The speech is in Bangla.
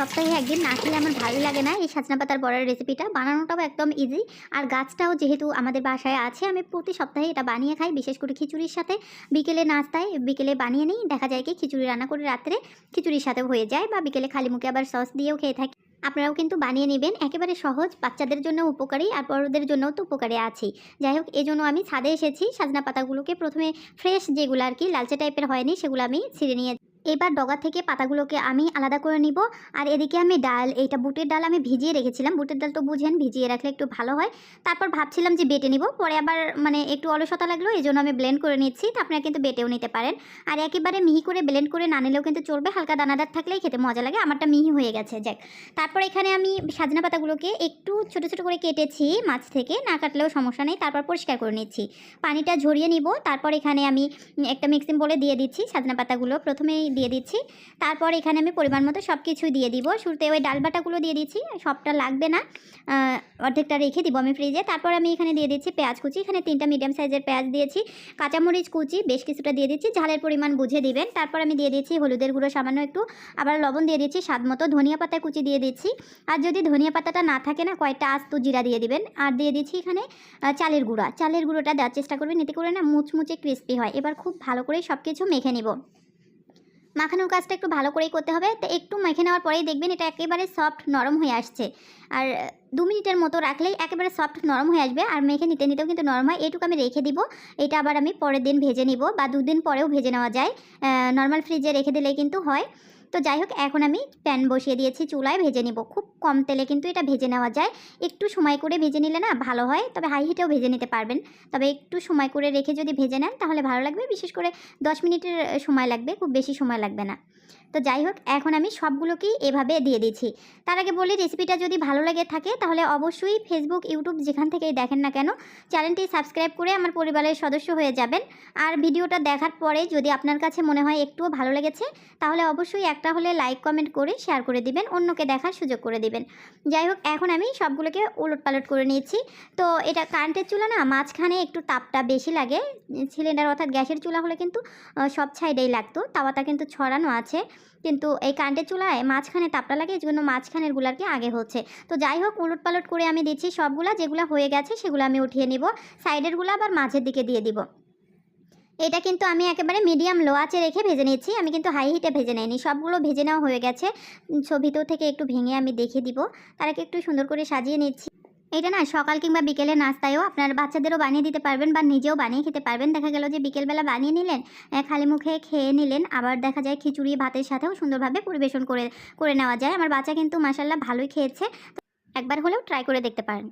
সপ্তাহে একদিন না খেলে আমার ভালো লাগে না এই সাজনা পাতার বড়ার রেসিপিটা বানানোটাও একদম ইজি আর গাছটাও যেহেতু আমাদের বাসায় আছে, আমি প্রতি সপ্তাহে এটা বানিয়ে খাই, বিশেষ করে খিচুড়ির সাথে। বিকেলে নাস্তায়, বিকেলে বানিয়ে নিই। দেখা যায় কি, খিচুড়ি রান্না করে রাত্রে খিচুড়ির সাথে হয়ে যায় বা বিকেলে খালি মুখে আবার সস দিয়েও খেয়ে থাকি। আপনারাও কিন্তু বানিয়ে নেবেন। একেবারে সহজ, বাচ্চাদের জন্য উপকারী আর বড়দের জন্যও তো উপকারী আছেই যাই হোক, এই জন্য আমি ছাদে এসেছি। সাজনা পাতাগুলোকে প্রথমে ফ্রেশ যেগুলো আর কি, লালচে টাইপের হয়নি, সেগুলো আমি ছিঁড়ে নিয়ে এবার ডগা থেকে পাতাগুলোকে আমি আলাদা করে নিব। আর এদিকে আমি ডাল, এইটা বুটের ডাল আমি ভিজিয়ে রেখেছিলাম। বুটের ডাল তো বুঝেন, ভিজিয়ে রাখলে একটু ভালো হয়। তারপর ভাবছিলাম যে বেটে নিব। পরে আবার মানে একটু অলসতা লাগল এই জন্য আমি ব্লেন্ড করে নিচ্ছি। তো আপনারা কিন্তু বেটেও নিতে পারেন। আর একেবারে মিহি করে ব্লেন্ড করে না নিলেও কিন্তু চলবে। হালকা দানাদার থাকলেই খেতে মজা লাগে। আমারটা মিহি হয়ে গেছে, যাক। তারপর এখানে আমি সাজনা পাতাগুলোকে একটু ছোট ছোট করে কেটেছি মাছ থেকে। না কাটলেও সমস্যা নেই। তারপর পরিষ্কার করে নিচ্ছি। পানিটা ঝরিয়ে নিব। তারপর এখানে আমি একটা মিক্সিং বলে দিয়ে দিচ্ছি সাজনা পাতাগুলো। প্রথমেই দিয়ে দিচ্ছি। তারপর এখানে আমি পরিমাণ মতো সব কিছু দিয়ে দিব। শুরুতে ওই ডাল বাটাগুলো দিয়ে দিচ্ছি, সবটা লাগবে না। অর্ধেকটা রেখে দিব আমি ফ্রিজে তারপর আমি এখানে দিয়ে দিচ্ছি পেঁয়াজ কুচি। এখানে তিনটা মিডিয়াম সাইজের পেঁয়াজ দিয়েছি, কাঁচামরিচ কুচি, বেশ কিছুটা দিয়ে দিচ্ছি। ঝালের পরিমাণ বুঝে দিবেন। তারপর আমি দিয়ে দিচ্ছি হলুদের গুঁড়ো সামান্য একটু। আবার লবণ দিয়ে দিচ্ছি স্বাদ মতো। ধনিয়া পাতা কুচি দিয়ে দিচ্ছি। আর যদি ধনিয়া পাতাটা না থাকে না, কয়েকটা আস্ত জিরা দিয়ে দিবেন। আর দিয়ে দিচ্ছি এখানে চালের গুঁড়া। চালের গুঁড়োটা দেওয়ার চেষ্টা করবেন। এতে করে না মুচমুচে ক্রিস্পি হয়। এবার খুব ভালো করে সব কিছু মেখে নিব। মাখানোর কাজটা একটু ভালো করেই করতে হবে। তো একটু মেখে নেওয়ার পরেই দেখবেন এটা একেবারে সফট নরম হয়ে আসছে। আর দু মিনিটের মতো রাখলেই একেবারে সফট নরম হয়ে আসবে। আর মেখে নিতে নিতেও কিন্তু নরম হয়। এটুকু আমি রেখে দিব। এটা আবার আমি পরের দিন ভেজে নিব বা দুদিন পরেও ভেজে নেওয়া যায়। নর্মাল ফ্রিজে রেখে দিলেই কিন্তু হয়। তো যাই হোক, এখন আমি প্যান বসিয়ে দিয়েছি চুলায়, ভেজে নিব। খুব কম তেলে কিন্তু এটা ভেজে নেওয়া যায়। একটু সময় করে ভেজে নিলে না ভালো হয়, তবে হাই হিটেও ভেজে নিতে পারবেন। তবে একটু সময় করে রেখে যদি ভেজে নেন, তাহলে ভালো লাগবে। বিশেষ করে দশ মিনিটের সময় লাগবে, খুব বেশি সময় লাগবে না। তো যাই হোক, এখন আমি সবগুলোকেই এভাবে দিয়ে দিচ্ছি তার আগে বলি, রেসিপিটা যদি ভালো লাগে থাকে, তাহলে অবশ্যই ফেসবুক ইউটিউব যেখান থেকেই দেখেন না কেন, চ্যানেলটি সাবস্ক্রাইব করে আমার পরিবারের সদস্য হয়ে যাবেন। আর ভিডিওটা দেখার পরে যদি আপনার কাছে মনে হয় একটুও ভালো লেগেছে, তাহলে অবশ্যই একটা হলে লাইক কমেন্ট করে শেয়ার করে দিবেন, অন্যকে দেখার সুযোগ করে দিবেন। যাই হোক, এখন আমি সবগুলোকে উলট পালট করে নিয়েছি। তো এটা কারেন্টের চুলা না, মাঝখানে একটু তাপটা বেশি লাগে। সিলিন্ডার অর্থাৎ গ্যাসের চুলা হলে কিন্তু সব সাইডেই লাগতো। তাওয়াটা কিন্তু ছড়ানো আছে। কিন্তু এই কারেন্টের চুলায় মাঝখানে তাপটা লাগে, এই জন্য মাঝখানেরগুলার কি আগে হচ্ছে। তো যাই হোক উলট পালট করে আমি দিচ্ছি সবগুলা, যেগুলো হয়ে গেছে সেগুলো আমি উঠিয়ে নিব। সাইডেরগুলো আবার মাঝের দিকে দিয়ে দিব। এটা কিন্তু আমি একেবারে মিডিয়াম লো আঁচে রেখে ভেজে নিচ্ছি আমি কিন্তু হাই হিটে ভেজে নিইনি। সবগুলো ভেজে নেওয়া হয়ে গেছে। ভিতর থেকে একটু ভেঙে আমি দেখে দিব। তারাকে একটু সুন্দর করে সাজিয়ে নিচ্ছি। এটা না সকাল কিংবা বিকেলে নাস্তায়ও আপনার বাচ্চাদেরও বানিয়ে দিতে পারবেন বা নিজেও বানিয়ে খেতে পারবেন। দেখা গেল যে বিকেলবেলা বানিয়ে নিলেন খালি মুখে খেয়ে নিলেন, আবার দেখা যায় খিচুড়ি, ভাতের সাথেও সুন্দরভাবে পরিবেশন করে করে নেওয়া যায়। আমার বাচ্চা কিন্তু মাসাল্লাহ ভালোই খেয়েছে। একবার হলেও ট্রাই করে দেখতে পারেন।